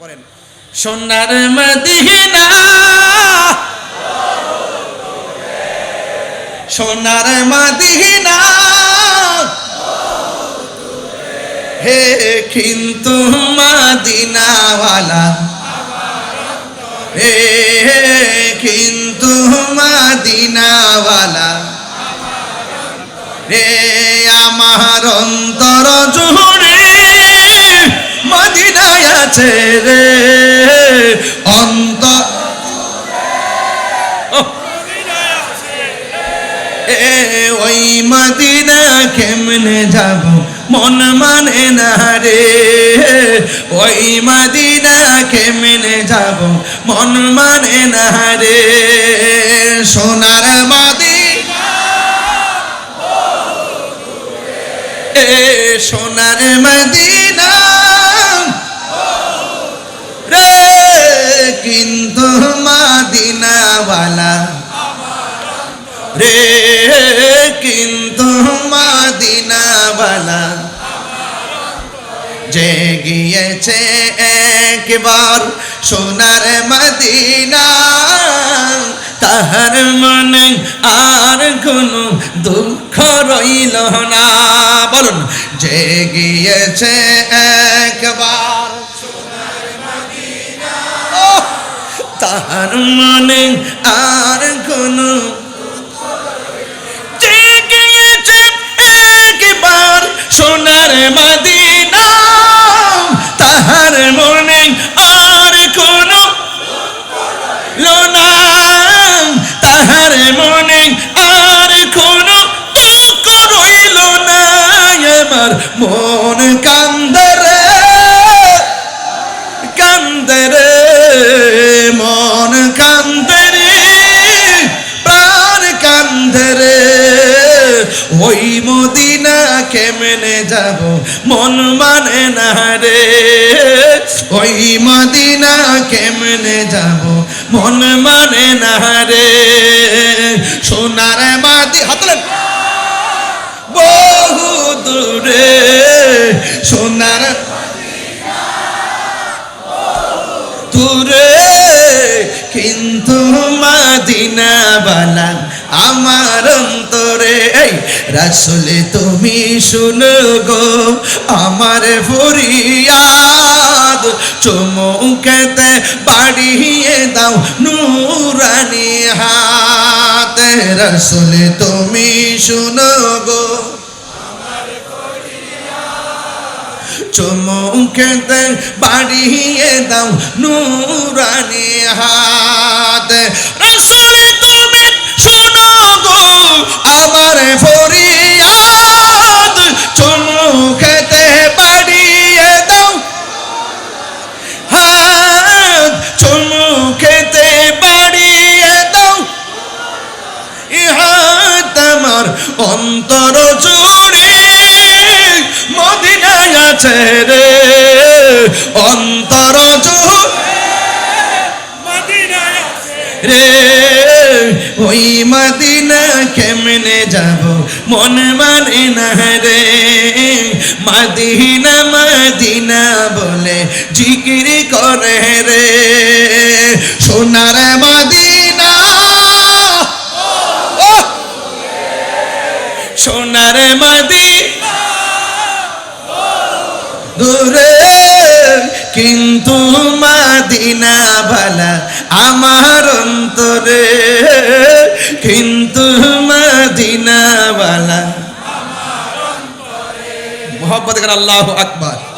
পড়েন। সোনার মদিনা। সোনার মদিনা। হে কিন্তু মদিনাওয়ালা। হে কিন্তু মদিনাওয়ালা। রে আমার অন্তর জুড়ে মদিনায় আছে রে। অন্তর এ ওই মদিনা কেমনে যাব? মন মানে না রে। ওই মদিনা কেমনে যাব? মন মানে না রে। সোনার মদিনা। এ, সোনার মদিনা। কিন্তু মাদিনাওয়ালা। রে কিন্তু মাদিনাওয়ালা। যে গিয়েছে একবার সোনার মদিনা, তাহার মনে আর কোনো দুঃখ রইল না। বলুন, যে গিয়েছে একবার তাহার মনে আর কোনো ওই মদিনা কেমনে যাব? মন মানে না রে। ওই মদিনা কেমনে যাব? মন মানে না রে। সোনার মাদি হাতলেন বহু দূরে সোনার দূরে, কিন্তু মাদিনা বালা আমার অন্তরে, এই রাসুলে তুমি শুনো গো, আমার ফরিয়াদ, চমুকেতে বাড়িয়ে দাও নুরানি হাত। রাসুলে তুমি শুনো গো, চমুকেতে বাড়িয়ে দাও নুরানি হাত। অন্তর জুড়ে মদিনায় আছে রে। অন্তর রে। ওই মদিনা কেমনে যাব মন মানে না রে। মদিনা মদিনা বলে জিকির করে রে। সোনার মদিনা সোনার মদিনা দূরে। কিন্তু মাদিনা ভালা আমার অন্তরে। কিন্তু মাদিনা ভালা মোহাম্মদ আল্লাহ আকবার।